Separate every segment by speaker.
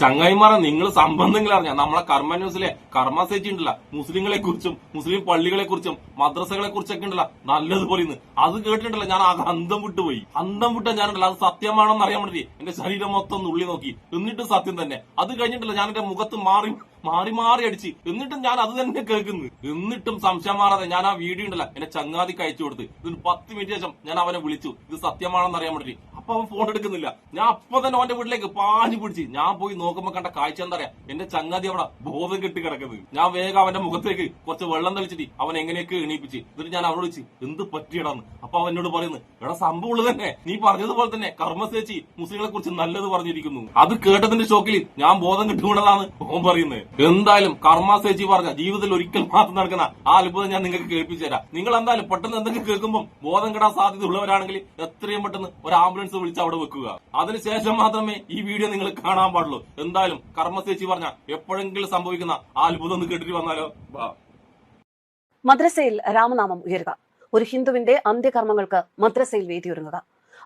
Speaker 1: ചങ്ങായിമാരെ നിങ്ങൾ സംബന്ധങ്ങൾ അറിഞ്ഞ? നമ്മളെ കർമ്മ ന്യൂസിലെ കർമ്മ സേച്ചി ഉണ്ടല്ല. മുസ്ലിങ്ങളെ കുറിച്ചും മുസ്ലിം പള്ളികളെ കുറിച്ചും മദ്രസകളെ കുറിച്ചൊക്കെ ഉണ്ടല്ല. നല്ലതുപോലെ ഇന്ന് അത് കേട്ടിട്ടില്ല ഞാൻ ആകെ അന്തം വിട്ടുപോയി. അന്തം വിട്ട ഞാനുണ്ടല്ലോ. അത് സത്യമാണെന്ന് അറിയാൻ വേണ്ടി എന്റെ ശരീരം മൊത്തം നുള്ളി നോക്കി. എന്നിട്ട് സത്യം തന്നെ. അത് കഴിഞ്ഞിട്ടില്ല ഞാൻ എന്റെ മുഖത്ത് മാറി മാറി മാറി അടിച്ച്. എന്നിട്ടും ഞാൻ അത് തന്നെ കേൾക്കുന്നു. എന്നിട്ടും സംശയം മാറാതെ ഞാൻ ആ വീഡിയോ ഉണ്ടല്ല എന്റെ ചങ്ങാതിക്ക് അയച്ചു കൊടുത്ത്. ഇതിന് പത്ത് മിനിറ്റ് ശേഷം ഞാൻ അവനെ വിളിച്ചു. ഇത് സത്യമാണെന്ന് അറിയാൻ വേണ്ടി. അപ്പൊ അവൻ ഫോൺ എടുക്കുന്നില്ല. ഞാൻ അപ്പൊ തന്നെ അവന്റെ വീട്ടിലേക്ക് പാഞ്ഞു പിടിച്ച്. ഞാൻ പോയി നോക്കുമ്പോ കണ്ട കാഴ്ച എന്താ പറയാ എന്റെ ചങ്ങാതി അവിടെ ബോധം കെട്ടി കിടക്കുന്നത് ഞാൻ വേഗം അവന്റെ മുഖത്തേക്ക് കുറച്ച് വെള്ളം തളിച്ചിട്ട് അവൻ എങ്ങനെയൊക്കെ എണീപ്പിച്ച്. എന്നിട്ട് ഞാൻ അവനോട് ചോദിച്ചു എന്ത് പറ്റിയടാന്ന്? അപ്പൊ അവൻ എന്നോട് പറയുന്നു എടാ സംഭവം ഉള്ളത് തന്നെ. നീ പറഞ്ഞതുപോലെ തന്നെ കർമ്മസേച്ചി മുസ്ലിങ്ങളെ കുറിച്ച് നല്ലത് പറഞ്ഞിരിക്കുന്നു. അത് കേട്ടതിന്റെ ഷോക്കിൽ ഞാൻ ബോധം കിട്ടുകൊണ്ടതാണ് ഓൻ പറയുന്നത്. എന്തായാലും കർമ്മസേച്ചി പറഞ്ഞ ജീവിതത്തിൽ ഒരിക്കൽ മാത്രം നടക്കുന്ന ആ അത്ഭുതം ഞാൻ നിങ്ങൾക്ക് കേൾപ്പിച്ചു തരാം. നിങ്ങൾ എന്തായാലും പെട്ടെന്ന് എന്തെങ്കിലും കേൾക്കുമ്പോൾ ബോധം കെടാൻ സാധ്യത ഉള്ളവരാണെങ്കിൽ എത്രയും പെട്ടെന്ന് ഒരു ആംബുലൻസ് വിളിച്ച് അവിടെ വെക്കുക. അതിനുശേഷം മാത്രമേ ഈ വീഡിയോ നിങ്ങൾ കാണാൻ പാടുള്ളൂ. എന്തായാലും കർമ്മശേഷി പറഞ്ഞ എപ്പോഴെങ്കിലും സംഭവിക്കുന്ന ആ അത്ഭുതം ഒന്ന് കേട്ടിട്ട് വന്നാലോ?
Speaker 2: മദ്രസയിൽ രാമനാമം ഉയരുക. ഒരു ഹിന്ദുവിന്റെ അന്ത്യകർമ്മങ്ങൾക്ക് മദ്രസയിൽ വേദിയൊരുങ്ങുക.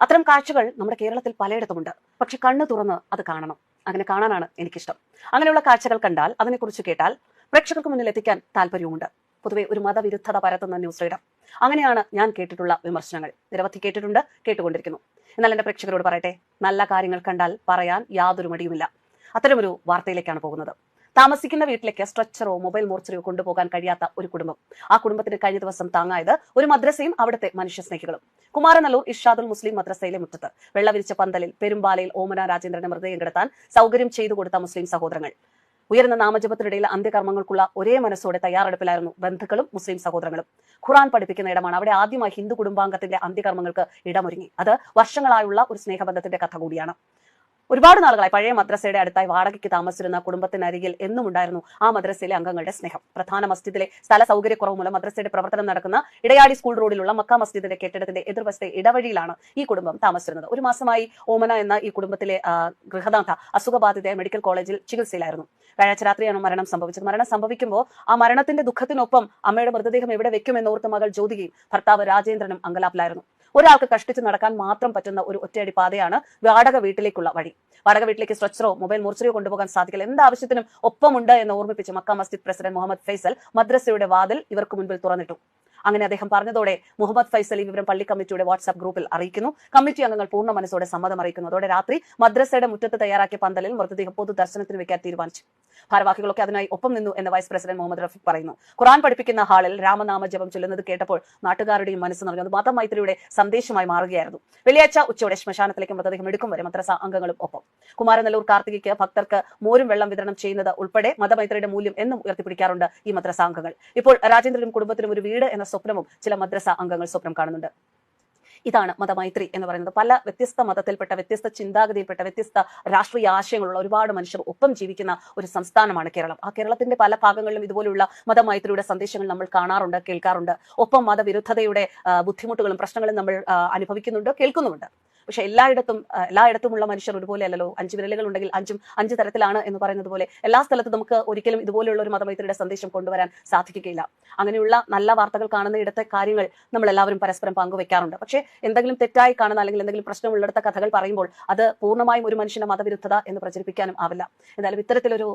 Speaker 2: അത്തരം കാഴ്ചകൾ നമ്മുടെ കേരളത്തിൽ പലയിടത്തുമുണ്ട്. പക്ഷെ കണ്ണു തുറന്ന് അത് കാണണം. അങ്ങനെ കാണാനാണ് എനിക്കിഷ്ടം. അങ്ങനെയുള്ള കാഴ്ചകൾ കണ്ടാൽ അതിനെക്കുറിച്ച് കേട്ടാൽ പ്രേക്ഷകർക്ക് മുന്നിൽ എത്തിക്കാൻ താല്പര്യവുമുണ്ട് പൊതുവെ ഒരു മതവിരുദ്ധത പരത്തുന്ന ന്യൂസ് റീഡർ. അങ്ങനെയാണ് ഞാൻ കേട്ടിട്ടുള്ള വിമർശനങ്ങൾ. നിരവധി കേട്ടിട്ടുണ്ട് കേട്ടുകൊണ്ടിരിക്കുന്നു. എന്നാൽ എന്റെ പ്രേക്ഷകരോട് പറയട്ടെ നല്ല കാര്യങ്ങൾ കണ്ടാൽ പറയാൻ യാതൊരു മടിയുമില്ല. അത്തരമൊരു വാർത്തയിലേക്കാണ് പോകുന്നത്. താമസിക്കുന്ന വീട്ടിലേക്ക് സ്ട്രെച്ചറോ മൊബൈൽ മോർച്ചറിയോ കൊണ്ടുപോകാൻ കഴിയാത്ത ഒരു കുടുംബം. ആ കുടുംബത്തിന് കഴിഞ്ഞ ദിവസം താങ്ങായത് ഒരു മദ്രസയും അവിടുത്തെ മനുഷ്യസ്നേഹികളും കുമാരനല്ലൂർ ഇഷാദുൽ മുസ്ലിം മദ്രസയിലെ മുറ്റത്ത് വെള്ളവിരിച്ച പന്തലിൽ പെരുമ്പാലയിൽ ഓമന രാജേന്ദ്രന്റെ മൃതദേഹം കിടത്താൻ സൗകര്യം ചെയ്തു കൊടുത്ത മുസ്ലിം സഹോദരങ്ങൾ. ഉയർന്ന നാമജപത്തിനിടയിൽ അന്ത്യകർമ്മങ്ങൾക്കുള്ള ഒരേ മനസ്സോടെ തയ്യാറെടുപ്പിലായിരുന്നു ബന്ധുക്കളും മുസ്ലിം സഹോദരങ്ങളും. ഖുറാൻ പഠിപ്പിക്കുന്ന ഇടമാണ്. അവിടെ ആദ്യമായി ഹിന്ദു കുടുംബാംഗത്തിന്റെ അന്ത്യകർമ്മങ്ങൾക്ക് ഇടമൊരുങ്ങി. അത് വർഷങ്ങളായുള്ള ഒരു സ്നേഹബന്ധത്തിന്റെ കഥ കൂടിയാണ്. ഒരുപാട് നാളുകളായി പഴയ മദ്രസയുടെ അടുത്തായി വാടകയ്ക്ക് താമസിച്ചിരുന്ന കുടുംബത്തിനരികിൽ എന്നും ഉണ്ടായിരുന്നു ആ മദ്രസയിലെ അംഗങ്ങളുടെ സ്നേഹം. പ്രധാന മസ്ജിദിലെ സ്ഥല സൗകര്യക്കുറവ് മൂലം മദ്രസയുടെ പ്രവർത്തനം നടക്കുന്ന ഇടയാടി സ്കൂൾ റോഡിലുള്ള മക്ക മസ്ജിദിന്റെ കെട്ടിടത്തിന്റെ എതിർവശത്തെ ഇടവഴിയിലാണ് ഈ കുടുംബം താമസിച്ചിരുന്നത്. ഒരു മാസമായി ഓമന എന്ന ഈ കുടുംബത്തിലെ ഗൃഹനാഥ അസുഖബാധിതയായ മെഡിക്കൽ കോളേജിൽ ചികിത്സയിലായിരുന്നു. വ്യാഴാഴ്ച രാത്രിയാണ് മരണം സംഭവിച്ചത്. മരണം സംഭവിക്കുമ്പോൾ ആ മരണത്തിന്റെ ദുഃഖത്തിനൊപ്പം അമ്മയുടെ മൃതദേഹം എവിടെ വെക്കുമെന്നോർത്ത് മകൾ ജ്യോതികയും ഭർത്താവ് രാജേന്ദ്രനും അങ്കലാപ്പിലായിരുന്നു. ഒരാൾക്ക് കഷ്ടിച്ച് നടക്കാൻ മാത്രം പറ്റുന്ന ഒരു ഒറ്റയടി പാതയാണ് വാടക വീട്ടിലേക്കുള്ള വഴി. വാടക വീട്ടിലേക്ക് സ്ട്രെച്ചറോ മൊബൈൽ മുറിച്ചറിയോ കൊണ്ടുപോകാൻ സാധിക്കില്ല. എന്ത് ആവശ്യത്തിനും ഒപ്പമുണ്ട് എന്ന് ഓർമ്മിപ്പിച്ച് മക്ക മസ്ജിദ് പ്രസിഡന്റ് മുഹമ്മദ് ഫൈസൽ മദ്രസയുടെ വാതിൽ ഇവർക്ക് മുൻപിൽ തുറന്നിട്ടു. അങ്ങനെ അദ്ദേഹം പറഞ്ഞതോടെ മുഹമ്മദ് ഫൈസൽ ഈ വിവരം പള്ളി കമ്മിറ്റിയുടെ വാട്സ്ആപ്പ് ഗ്രൂപ്പിൽ അറിയിക്കുന്നു. കമ്മിറ്റി അംഗങ്ങൾ പൂർണ മനസ്സോടെ സമ്മതം അറിയിക്കുന്നു. അതോടെ രാത്രി മദ്രസയുടെ മുറ്റത്ത് തയ്യാറാക്കിയ പന്തലിൽ മൃതദേഹം പൊതു ദർശനത്തിന് വെക്കാൻ തീരുമാനിച്ചു. ഭാരവാഹികളൊക്കെ അതിനായി ഒപ്പം നിന്നു എന്ന് വൈസ് പ്രസിഡന്റ് മുഹമ്മദ് റഫീഖ് പറയുന്നു. ഖുറാൻ പഠിപ്പിക്കുന്ന ഹാളിൽ രാമനാമ ജപം ചൊല്ലുന്നത് കേട്ടപ്പോൾ നാട്ടുകാരുടെയും മനസ്സ് നിറഞ്ഞു. അത് മതമൈത്രിയുടെ സന്ദേശമായി മാറുകയായിരുന്നു. വെള്ളിയാഴ്ച ഉച്ചയോടെ ശ്മശാനത്തിലേക്ക് മൃതദേഹം എടുക്കും വരെ മദ്രസ അംഗങ്ങളും ഒപ്പം. കുമാരനല്ലൂർ കാർത്തികയ്ക്ക് ഭക്തർക്ക് മോരും വെള്ളം വിതരണം ചെയ്യുന്നത് ഉൾപ്പെടെ മതമൈത്രിയുടെ മൂല്യം എന്നും ഉയർത്തിപ്പിടിക്കാറുണ്ട് ഈ മദ്രസ അംഗങ്ങൾ. ഇപ്പോൾ രാജേന്ദ്രനും കുടുംബത്തിനും ഒരു വീട് എന്ന സ്വപ്നവും ചില മദ്രസ അംഗങ്ങൾ സ്വപ്നം കാണുന്നുണ്ട്. ഇതാണ് മതമൈത്രി എന്ന് പറയുന്നത്. പല വ്യത്യസ്ത മതത്തിൽപ്പെട്ട വ്യത്യസ്ത ചിന്താഗതിയിൽപ്പെട്ട വ്യത്യസ്ത രാഷ്ട്രീയ ആശയങ്ങളുള്ള ഒരുപാട് മനുഷ്യർ ഒപ്പം ജീവിക്കുന്ന ഒരു സംസ്ഥാനമാണ് കേരളം. ആ കേരളത്തിന്റെ പല ഭാഗങ്ങളിലും ഇതുപോലുള്ള മതമൈത്രിയുടെ സന്ദേശങ്ങൾ നമ്മൾ കാണാറുണ്ട് കേൾക്കാറുണ്ട്. ഒപ്പം മതവിരുദ്ധതയുടെ ബുദ്ധിമുട്ടുകളും പ്രശ്നങ്ങളും നമ്മൾ അനുഭവിക്കുന്നുണ്ട് കേൾക്കുന്നുമുണ്ട്. പക്ഷെ എല്ലായിടത്തും എല്ലായിടത്തുമുള്ള മനുഷ്യർ ഒരുപോലെ അല്ലല്ലോ അഞ്ച് വിരലുകൾ ഉണ്ടെങ്കിൽ അഞ്ചും അഞ്ച് തരത്തിലാണ് എന്ന് പറയുന്നത് പോലെ എല്ലാ സ്ഥലത്തും നമുക്ക് ഒരിക്കലും ഇതുപോലെയുള്ള ഒരു മതമൈത്രിയുടെ സന്ദേശം കൊണ്ടുവരാൻ സാധിക്കുകയില്ല. അങ്ങനെയുള്ള നല്ല വാർത്തകൾ കാണുന്ന ഇടത്തെ കാര്യങ്ങൾ നമ്മൾ എല്ലാവരും പരസ്പരം പങ്കുവെക്കാറുണ്ട്. പക്ഷേ എന്തെങ്കിലും തെറ്റായി കാണുന്ന അല്ലെങ്കിൽ എന്തെങ്കിലും പ്രശ്നമുള്ളിടത്തെ കഥകൾ പറയുമ്പോൾ അത് പൂർണമായും ഒരു മനുഷ്യന്റെ മതവിരുദ്ധത എന്ന് പ്രചരിപ്പിക്കാനും ആവില്ല. എന്തായാലും ഇത്തരത്തിലൊരു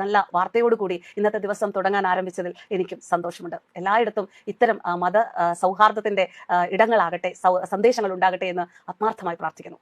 Speaker 2: നല്ല വാർത്തയോടുകൂടി ഇന്നത്തെ ദിവസം തുടങ്ങാൻ ആരംഭിച്ചതിൽ എനിക്കും സന്തോഷമുണ്ട്. എല്ലായിടത്തും ഇത്തരം മത സൗഹാർദ്ദത്തിന്റെ ഇടങ്ങളാകട്ടെ സന്ദേശങ്ങൾ ഉണ്ടാകട്ടെ എന്ന് ആത്മാർത്ഥമായി പ്രാർത്ഥിക്കുന്നു.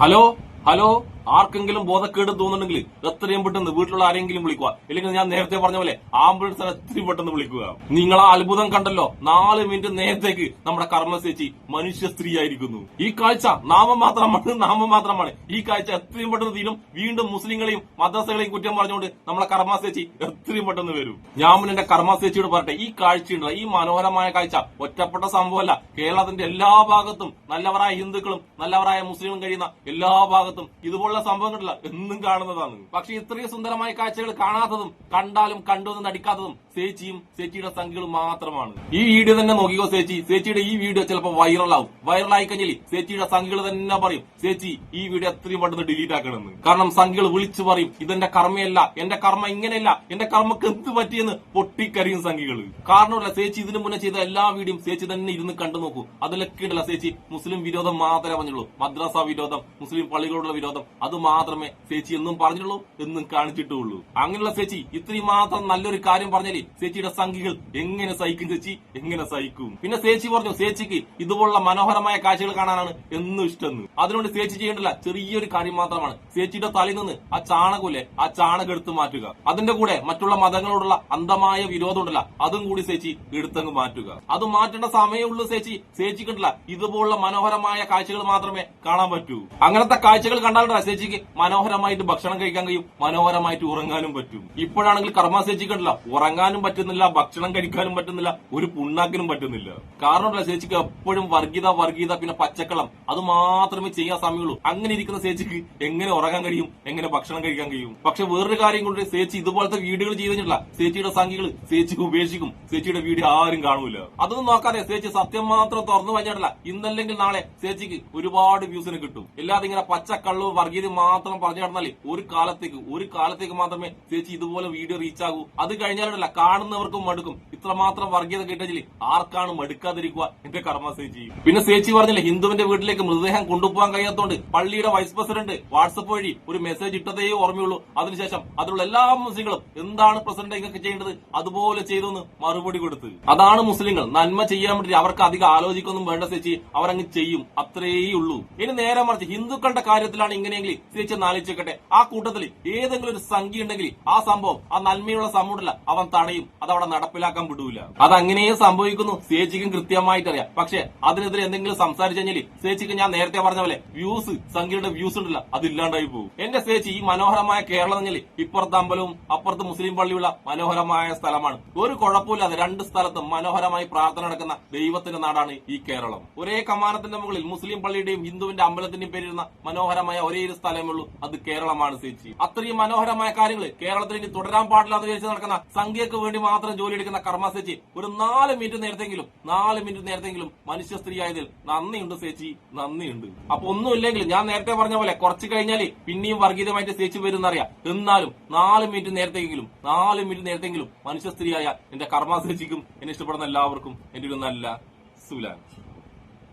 Speaker 1: ഹലോ? ഹലോ? ആർക്കെങ്കിലും ബോധക്കേട് തോന്നുന്നുണ്ടെങ്കിൽ എത്രയും പെട്ടെന്ന് വീട്ടിലുള്ള ആരെങ്കിലും വിളിക്കുക. ഇല്ലെങ്കിൽ ഞാൻ നേരത്തെ പറഞ്ഞ പോലെ ആംബുലൻസ് എത്രയും പെട്ടെന്ന് വിളിക്കുക. നിങ്ങൾ ആ അത്ഭുതം കണ്ടല്ലോ. നാല് മിനിറ്റ് നേരത്തേക്ക് നമ്മുടെ കർമ്മസേച്ചി മനുഷ്യ സ്ത്രീ ആയിരിക്കുന്നു ഈ കാഴ്ച നാമം മാത്രമാണ് നാമം മാത്രമാണ്. ഈ കാഴ്ച എത്രയും പെട്ടെന്ന് തീരും. വീണ്ടും മുസ്ലിങ്ങളെയും മദ്രസകളെയും കുറ്റം പറഞ്ഞുകൊണ്ട് നമ്മളെ കർമ്മസേച്ചി എത്രയും പെട്ടെന്ന് വരും. ഞാൻ എന്റെ കർമ്മസേച്ചിയോട് പറയട്ടെ ഈ കാഴ്ചയുണ്ടല്ലോ ഈ മനോഹരമായ കാഴ്ച ഒറ്റപ്പെട്ട സംഭവമല്ല. കേരളത്തിന്റെ എല്ലാ ഭാഗത്തും നല്ലവരായ ഹിന്ദുക്കളും നല്ലവരായ മുസ്ലിമും കഴിയുന്ന എല്ലാ ഭാഗത്തും ഇതുപോലുള്ള സംഭവങ്ങളില്ല എന്നും കാണുന്നതാണ്. പക്ഷെ ഇത്രയും സുന്ദരമായ കാഴ്ചകൾ കാണാത്തതും കണ്ടാലും കണ്ടു എന്ന് നടിക്കാത്തതും സേച്ചിയും സേച്ചിയുടെ സംഖ്യകളും മാത്രമാണ്. ഈ വീഡിയോ തന്നെ നോക്കിക്കോ സേച്ചി സേച്ചിയുടെ ഈ വീഡിയോ ചിലപ്പോൾ വൈറലാവും. വൈറലായി കഴിഞ്ഞാൽ സേച്ചിയുടെ സംഖ്യകൾ തന്നെ പറയും സേച്ചി ഈ വീഡിയോ എത്രയും പെട്ടെന്ന് ഡിലീറ്റ് ആക്കണമെന്ന്. കാരണം സംഖ്യകൾ വിളിച്ചു പറയും ഇതെന്റെ കർമ്മയല്ല എന്റെ കർമ്മ ഇങ്ങനെയല്ല എന്റെ കർമ്മക്ക് എന്ത് പറ്റിയെന്ന്? പൊട്ടിക്കരിയും സംഖ്യകൾ. കാരണമല്ല സേച്ചി ഇതിനു മുന്നേ ചെയ്ത എല്ലാ വീഡിയോയും സേച്ചി തന്നെ ഇരുന്ന് കണ്ടു നോക്കൂ. അതിലൊക്കെ ഉണ്ടല്ല സേച്ചി മുസ്ലിം വിരോധം മാത്രമേ പറഞ്ഞുള്ളൂ. മദ്രാസ വിരോധം മുസ്ലിം പള്ളികളോടുള്ള വിരോധം അത് മാത്രമേ ചേച്ചി എന്നും പറഞ്ഞിട്ടുള്ളൂ എന്നും കാണിച്ചിട്ടുള്ളൂ. അങ്ങനെയുള്ള ചേച്ചി ഇത്രയും മാത്രം നല്ലൊരു കാര്യം പറഞ്ഞാലേ ചേച്ചിയുടെ സംഖ്യകൾ എങ്ങനെ സഹിക്കും ചേച്ചി? എങ്ങനെ സഹിക്കും? പിന്നെ ചേച്ചി പറഞ്ഞു ചേച്ചിക്ക് ഇതുപോലുള്ള മനോഹരമായ കാഴ്ചകൾ കാണാനാണ് എന്നും ഇഷ്ടമെന്ന് അതിനോട് ചേച്ചി ചെയ്യേണ്ടല്ല ചെറിയൊരു കാര്യം മാത്രമാണ്. ചേച്ചിയുടെ തലയിൽ നിന്ന് ആ ചാണകമില്ലേ ആ ചാണകം എടുത്തു മാറ്റുക. അതിന്റെ കൂടെ മറ്റുള്ള മതങ്ങളോടുള്ള അന്ധമായ വിരോധം ഉണ്ടല്ല അതും കൂടി ചേച്ചി എടുത്തങ്ങ് മാറ്റുക. അത് മാറ്റേണ്ട സമയമുള്ളൂ ചേച്ചി. ചേച്ചി കണ്ടില്ല ഇതുപോലുള്ള മനോഹരമായ കാഴ്ചകൾ മാത്രമേ കാണാൻ പറ്റൂ. അങ്ങനത്തെ കാഴ്ചകൾ കണ്ടാലല്ല ചേച്ചിക്ക് മനോഹരമായിട്ട് ഭക്ഷണം കഴിക്കാൻ കഴിയും മനോഹരമായിട്ട് ഉറങ്ങാനും പറ്റും. ഇപ്പോഴാണെങ്കിൽ കർമ്മ ഉണ്ടല്ല ഉറങ്ങാനും പറ്റുന്നില്ല ഭക്ഷണം കഴിക്കാനും പറ്റുന്നില്ല ഒരു പുണ്ണാക്കിനും പറ്റുന്നില്ല. കാരണമല്ല ചേച്ചിക്ക് എപ്പോഴും വർഗീത വർഗീത പിന്നെ പച്ചക്കളം അത് മാത്രമേ ചെയ്യാൻ സമയമുള്ളൂ. അങ്ങനെ ഇരിക്കുന്ന ചേച്ചിക്ക് എങ്ങനെ ഉറങ്ങാൻ കഴിയും എങ്ങനെ ഭക്ഷണം കഴിക്കാൻ കഴിയും? പക്ഷെ വേറൊരു കാര്യം കൊണ്ട് ചേച്ചി ഇതുപോലത്തെ വീഡിയോകൾ ചെയ്തിട്ടില്ല. ചേച്ചിയുടെ സംഖ്യകൾ ചേച്ചിക്ക് ഉപേക്ഷിക്കും. ചേച്ചിയുടെ വീട് ആരും കാണൂല. അതൊന്നും നോക്കാതെ ചേച്ചി സത്യം മാത്രം തുറന്നു കഴിഞ്ഞിട്ടില്ല ഇന്നല്ലെങ്കിൽ നാളെ ചേച്ചിക്ക് ഒരുപാട് വ്യൂസിന് കിട്ടും. ഇല്ലാതെ ഇങ്ങനെ പച്ചക്കള്ളു വർഗീയത മാത്രം പറഞ്ഞു നടന്നാലേ ഒരു കാലത്തേക്ക് ഒരു കാലത്തേക്ക് മാത്രമേ ചേച്ചി ഇതുപോലെ വീഡിയോ റീച്ച് ആകൂ. അത് കഴിഞ്ഞാലല്ല കാണുന്നവർക്കും മടുക്കും. ഇത്രമാത്രം വർഗീയത കിട്ടിയില്ലേ ആർക്കാണ് മടുക്കാതിരിക്കുക? എന്റെ കർമ്മ സേച്ചി. പിന്നെ സേച്ചി പറഞ്ഞില്ലേ ഹിന്ദുവിന്റെ വീട്ടിലേക്ക് മൃതദേഹം കൊണ്ടുപോകാൻ കഴിയാത്തതുകൊണ്ട് പള്ളിയുടെ വൈസ് പ്രസിഡന്റ് വാട്സപ്പ് വഴി ഒരു മെസ്സേജ് ഇട്ടതേ ഓർമ്മയുള്ളൂ. അതിനുശേഷം അതിലുള്ള എല്ലാ മുസ്ലിങ്ങളും എന്താണ് പ്രസിഡന്റ് ഇങ്ങനെ ചെയ്യേണ്ടത്? അതുപോലെ ചെയ്തെന്ന് മറുപടി കൊടുത്ത്. അതാണ് മുസ്ലിങ്ങൾ. നന്മ ചെയ്യാൻ വേണ്ടി അവർക്ക് അധികം ആലോചിക്കൊന്നും വേണ്ട സേച്ചി. അവരങ്ങ് ചെയ്യും. അത്രേ ഉള്ളൂ. ഇനി നേരെ മറിച്ച് ഹിന്ദുക്കളുടെ കാര്യത്തിലാണ് ഇങ്ങനെയെങ്കിൽ സേച്ചി ആലോചിക്കട്ടെ ആ കൂട്ടത്തിൽ ഏതെങ്കിലും ഒരു സംഖ്യ ഉണ്ടെങ്കിൽ ആ സംഭവം ആ നന്മയുള്ള സമൂഹമല്ല അവൻ തടയും. അതവിടെ നടപ്പിലാക്കാൻ വിടൂല അത് അങ്ങനെയേ സംഭവിക്കുന്നു. സേച്ചിക്കും കൃത്യമായിട്ട് അറിയാം പക്ഷെ അതിനെതിരെ എന്തെങ്കിലും സംസാരിച്ചു കഴിഞ്ഞാൽ സേച്ചിക്ക് ഞാൻ നേരത്തെ പറഞ്ഞ പോലെ വ്യൂസ് സംഖ്യയുടെ വ്യൂസ് ഉണ്ടല്ല അത് ഇല്ലാണ്ടായി പോകും. എന്റെ സേച്ചി ഈ മനോഹരമായ കേരളം എന്നാൽ ഇപ്പുറത്ത് അമ്പലവും അപ്പുറത്ത് മുസ്ലിം പള്ളിയുള്ള മനോഹരമായ സ്ഥലമാണ്. ഒരു കുഴപ്പമില്ലാതെ രണ്ട് സ്ഥലത്തും മനോഹരമായി പ്രാർത്ഥന നടക്കുന്ന ദൈവത്തിന്റെ നാടാണ് ഈ കേരളം. ഒരേ കമാനത്തിന്റെ മുകളിൽ മുസ്ലിം പള്ളിയുടെയും ഹിന്ദുവിന്റെ അമ്പലത്തിന്റെയും പേരിടുന്ന മനോഹരമായ ഒരേ ഒരു സ്ഥലമേ ഉള്ളൂ. അത് കേരളമാണ് സേച്ചി അത്രയും മനോഹരമായ കാര്യങ്ങൾ കേരളത്തിൽ ഇനി തുടരാൻ പാടില്ലാതെ വിചാരിച്ച് നടക്കുന്ന സംഖ്യക്ക് വേണ്ടി മാത്രം ജോലി എടുക്കുന്ന കർമ്മ ചേച്ചി ഒരു നാല് മിനിറ്റ് നേരത്തെങ്കിലും നാല് മിനിറ്റ് നേരത്തെങ്കിലും മനുഷ്യ സ്ത്രീ ആയതിൽ നന്ദിയുണ്ട് ചേച്ചി നന്ദിയുണ്ട്. അപ്പൊ ഒന്നുമില്ലെങ്കിൽ ഞാൻ നേരത്തെ പറഞ്ഞ പോലെ കുറച്ച് കഴിഞ്ഞാൽ പിന്നെയും വർഗീയമായിട്ട് ചേച്ചി വരുന്നറിയാം എന്നാലും നാല് മിനിറ്റ് നേരത്തെങ്കിലും നാല് മിനിറ്റ് നേരത്തെങ്കിലും മനുഷ്യ സ്ത്രീയായ എന്റെ കർമ്മ ചേച്ചിക്കും എന്നെ ഇഷ്ടപ്പെടുന്ന എല്ലാവർക്കും എന്റെ ഒരു നല്ല സുലാൻ.